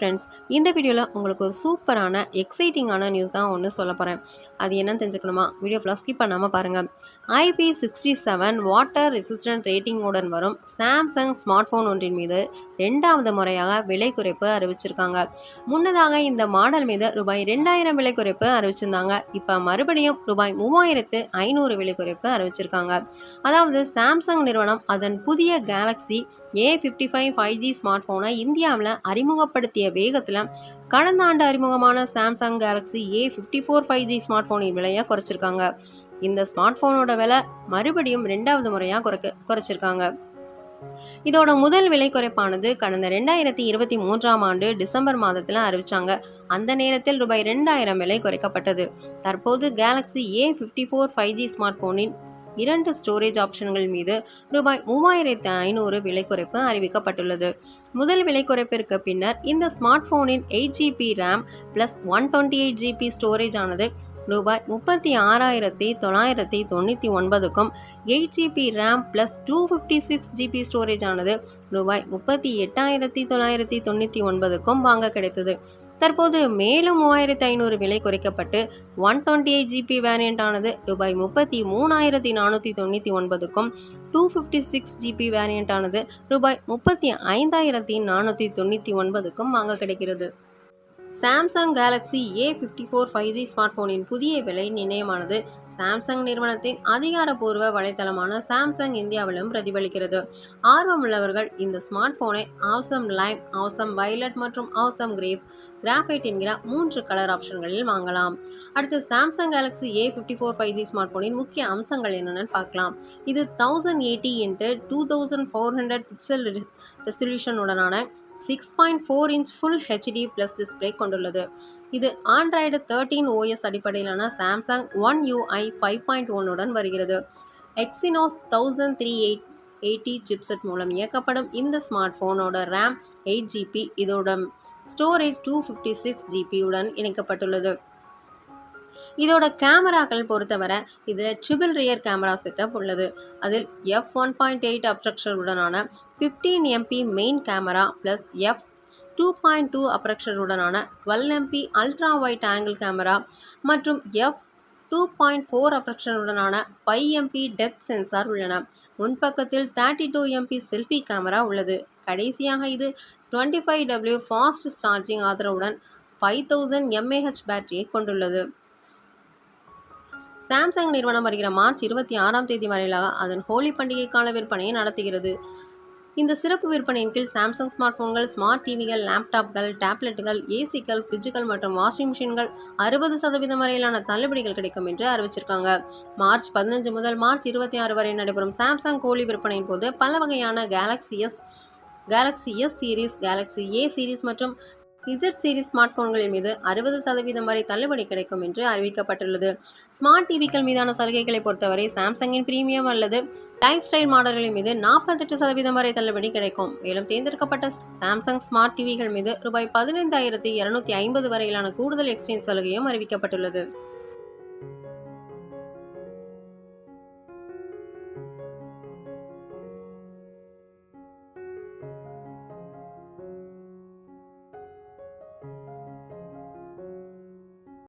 Friends இந்த வீடியோவில் உங்களுக்கு ஒரு சூப்பரான எக்ஸைட்டிங்கான நியூஸ் தான் ஒன்று சொல்ல போகிறேன் அது என்னன்னு தெரிஞ்சுக்கணுமா? வீடியோ ஃபுல்லாக ஸ்கிப் பண்ணாமல் பாருங்கள் IP sixty seven water resistant ரேட்டிங்குடன் வரும். சாம்சங் ஸ்மார்ட் ஃபோன் ஒன்றின் மீது ரெண்டாவது முறையாக விலை குறைப்பு அறிவிச்சிருக்காங்க. முன்னதாக இந்த மாடல் மீது ரூபாய் ரெண்டாயிரம் விலை குறைப்பு அறிவிச்சிருந்தாங்க. இப்போ மறுபடியும் ரூபாய் மூவாயிரத்து ஐநூறு விலை குறைப்பு அறிவிச்சிருக்காங்க. அதாவது சாம்சங் நிறுவனம் அதன் புதிய Galaxy A fifty five five G smart ஃபோனை இந்தியாவில் அறிமுகப்படுத்திய வேகத்தில் கடந்த ஆண்டு அறிமுகமான Samsung Galaxy A fifty four five G smart ஃபோனின் விலையை குறைச்சிருக்காங்க. இந்த ஸ்மார்ட் ஃபோனோட விலை மறுபடியும் ரெண்டாவது முறையாக குறைக்க குறைச்சிருக்காங்க. இதோட முதல் விலை குறைப்பானது கடந்த ரெண்டாயிரத்தி இருபத்தி மூன்றாம் ஆண்டு டிசம்பர் மாதத்தில் அறிவிச்சாங்க. அந்த நேரத்தில் ரூபாய் ரெண்டாயிரம் விலை குறைக்கப்பட்டது. தற்போது Galaxy A fifty four five G smart ஃபோனின் இரண்டு ஸ்டோரேஜ் ஆப்ஷன்கள் மீது ரூபாய் மூவாயிரத்து ஐநூறு விலை குறைப்பு அறிவிக்கப்பட்டுள்ளது. முதல் விலை குறைப்பிற்கு பின்னர் இந்த smart ஃபோனின் eight GB RAM plus one twenty eight GB storage ஆனது ரூபாய் முப்பத்தி ஆறாயிரத்தி தொள்ளாயிரத்தி தொண்ணூற்றி ஒன்பதுக்கும் eight GB RAM plus two fifty six GB storage ஆனது ரூபாய் முப்பத்தி எட்டாயிரத்தி தொள்ளாயிரத்தி தொண்ணூற்றி ஒன்பதுக்கும் வாங்க கிடைத்தது. தற்போது மேலும் மூவாயிரத்தி ஐநூறு விலை குறைக்கப்பட்டு one twenty eight GB variant ஆனது ரூபாய் முப்பத்தி மூணாயிரத்தி நானூற்றி தொண்ணூற்றி ஒன்பதுக்கும் two fifty six GB variant ஆனது ரூபாய் முப்பத்தி ஐந்தாயிரத்தி நானூற்றி தொண்ணூற்றி ஒன்பதுக்கும் வாங்க கிடைக்கிறது. Samsung Galaxy A fifty four five G smart ஃபோனின் புதிய விலை நிர்ணயமானது சாம்சங் நிறுவனத்தின் அதிகாரப்பூர்வ வலைத்தளமான சாம்சங் இந்தியாவிலும் பிரதிபலிக்கிறது. ஆர்வமுள்ளவர்கள் இந்த ஸ்மார்ட் ஃபோனை ஆசம் லைம் ஆசம் வைலட் மற்றும் ஆசம் கிரேப் கிராஃபைட் என்கிற மூன்று கலர் ஆப்ஷன்களில் வாங்கலாம். அடுத்து Samsung Galaxy A fifty four five G smart ஃபோனின் முக்கிய அம்சங்கள் என்னென்னு பார்க்கலாம். இது thousand eighty into two thousand four hundred pixel ரெசல்யூஷனுடனான six point four inch full HD plus display கொண்டுள்ளது. இது ஆண்ட்ராய்டு தேர்ட்டீன் ஓஎஸ் அடிப்படையிலான Samsung One UI five point ஒன்னுடன் வருகிறது. Exynos thousand three eight eighty chipset மூலம் இயக்கப்படும் இந்த ஸ்மார்ட் ஃபோனோட RAM eight GB இதோட storage two fifty six ஜிபியுடன் இணைக்கப்பட்டுள்ளது. இதோட கேமராக்கள் பொறுத்தவரை இதில் ட்ரிபிள் ரியர் கேமரா செட்டப் உள்ளது. அதில் F one point eight அப்ரக்ஷருடனான fifteen MP main camera plus F two point two அப்ரக்ஷருடனான twelve MP ultra wide angle camera மற்றும் எஃப் டூ பாயிண்ட் ஃபோர் அப்ரக்ஷனுடனான ஃபைவ் எம்பி டெப்த் சென்சார் உள்ளன. முன்பக்கத்தில் thirty two MP selfie camera உள்ளது. கடைசியாக இது twenty five W fast charging ஆதரவுடன் five thousand mAh பேட்டரியை கொண்டுள்ளது. Samsung நிறுவனம் வருகிற மார்ச் இருபத்தி ஆறாம் தேதி வரையிலாக அதன் ஹோலி பண்டிகைக்கான விற்பனையை நடத்துகிறது. இந்த சிறப்பு விற்பனையின் கீழ் சாம்சங் ஸ்மார்ட் போன்கள் ஸ்மார்ட் டிவிகள் லேப்டாப்கள் டேப்லெட்டுகள் ஏசிக்கள் ஃப்ரிட்ஜுகள் மற்றும் வாஷிங் மிஷின்கள் அறுபது சதவீதம் வரையிலான தள்ளுபடிகள் கிடைக்கும் என்று அறிவிச்சிருக்காங்க. மார்ச் பதினஞ்சு முதல் மார்ச் இருபத்தி ஆறு வரை நடைபெறும் சாம்சங் கோலி விற்பனையின் போது பல வகையான Galaxy S Galaxy S series Galaxy A series மற்றும் இசட் சீரிஸ் ஸ்மார்ட் போன்களின் மீது அறுபது சதவீதம் வரை தள்ளுபடி கிடைக்கும் என்று அறிவிக்கப்பட்டுள்ளது. ஸ்மார்ட் டிவிக்கள் மீதான சலுகைகளை பொறுத்தவரை சாம்சங்கின் பிரீமியம் அல்லது லைஃப் ஸ்டைல் மாடல்களின் மீது நாற்பத்தெட்டு சதவீதம் வரை தள்ளுபடி கிடைக்கும். மேலும் தேர்ந்தெடுக்கப்பட்ட சாம்சங் ஸ்மார்ட் டிவிகள் மீது ரூபாய் பதினைந்தாயிரத்தி இருநூத்தி ஐம்பது வரையிலான கூடுதல் எக்ஸ்சேஞ்ச் சலுகையும் அறிவிக்கப்பட்டுள்ளது.